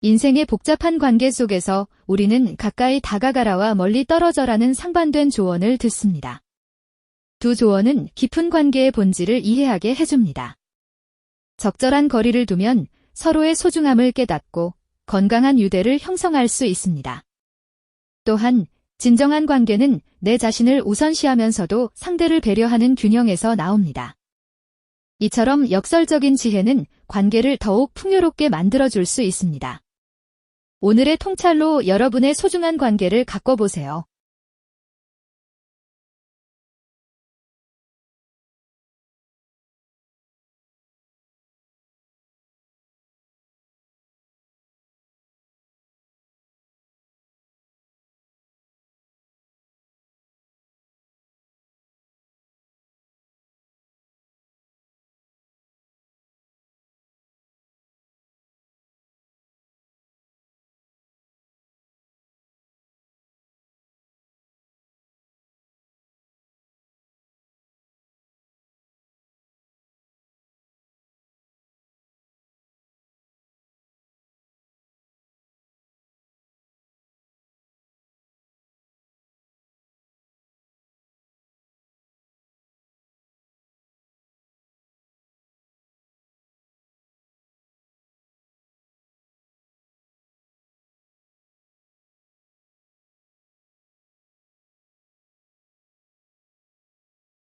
인생의 복잡한 관계 속에서 우리는 가까이 다가가라와 멀리 떨어져라는 상반된 조언을 듣습니다. 두 조언은 깊은 관계의 본질을 이해하게 해줍니다. 적절한 거리를 두면 서로의 소중함을 깨닫고 건강한 유대를 형성할 수 있습니다. 또한 진정한 관계는 내 자신을 우선시하면서도 상대를 배려하는 균형에서 나옵니다. 이처럼 역설적인 지혜는 관계를 더욱 풍요롭게 만들어줄 수 있습니다. 오늘의 통찰로 여러분의 소중한 관계를 가꿔보세요.